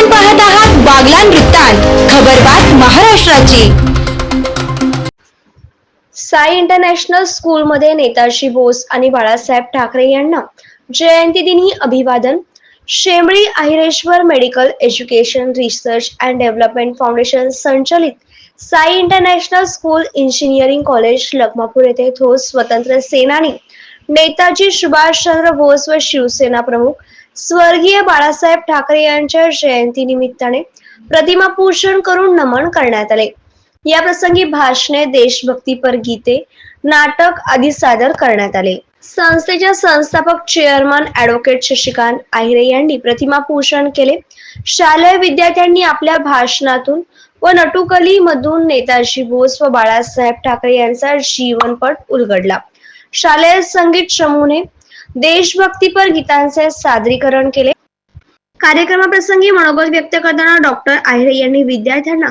आपण पाहत आहात बागलान वृत्तांत. खबरबात महाराष्ट्राची. साई इंटरनॅशनल स्कूलमध्ये नेताजी बोस आणि बाळासाहेब ठाकरे यांना जयंतीदिनी अभिवादन. Shemli Ahireshwar medical education research and development foundation संचलित Sai international school engineering college Lakhmapur येथे थोर स्वतंत्र सेनानी नेताजी सुभाषचंद्र बोस व शिवसेना प्रमुख स्वर्गीय बाळासाहेब ठाकरे यांच्या जयंती निमित्ताने प्रतिमा पूजन करून नमन करण्यात आले. या प्रसंगी भाषणे देशभक्तीपर गीते नाटक आदी सादर करण्यात आले. संस्थेच्या संस्थापक चेअरमन ऍडव्होकेट शशिकांत आहिरे यांनी प्रतिमा पूजन केले. शालेय विद्यार्थ्यांनी आपल्या भाषणातून व नटुकली मधून नेताजी बोस व बाळासाहेब ठाकरे यांचा जीवनपट उलगडला. शालेय संगीत चमूने देशभक्तीपर गीतांचे सादरीकरण केले. कार्यक्रमाप्रसंगी मनोगत व्यक्त करताना डॉक्टर आहिरे यांनी विद्यार्थ्यांना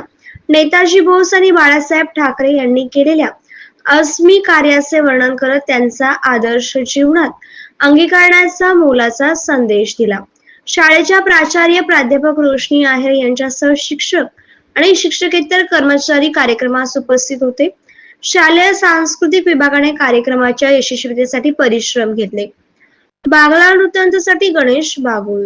नेताजी बोस आणि बाळासाहेब ठाकरे यांनी केलेल्या अस्मी कार्याचे वर्णन करत त्यांचा आदर्श जीवनात अंगीकारण्याचा मोलाचा संदेश दिला. शाळेच्या प्राचार्य प्राध्यापक रोशनी आहेर यांच्यासह शिक्षक आणि शिक्षकेतर कर्मचारी कार्यक्रमास उपस्थित होते. शालेय सांस्कृतिक विभागाने कार्यक्रमाच्या यशस्वीतेसाठी परिश्रम घेतले. બાગલાલ વૃત્તાંત સટી ગણેશ બાગોલ.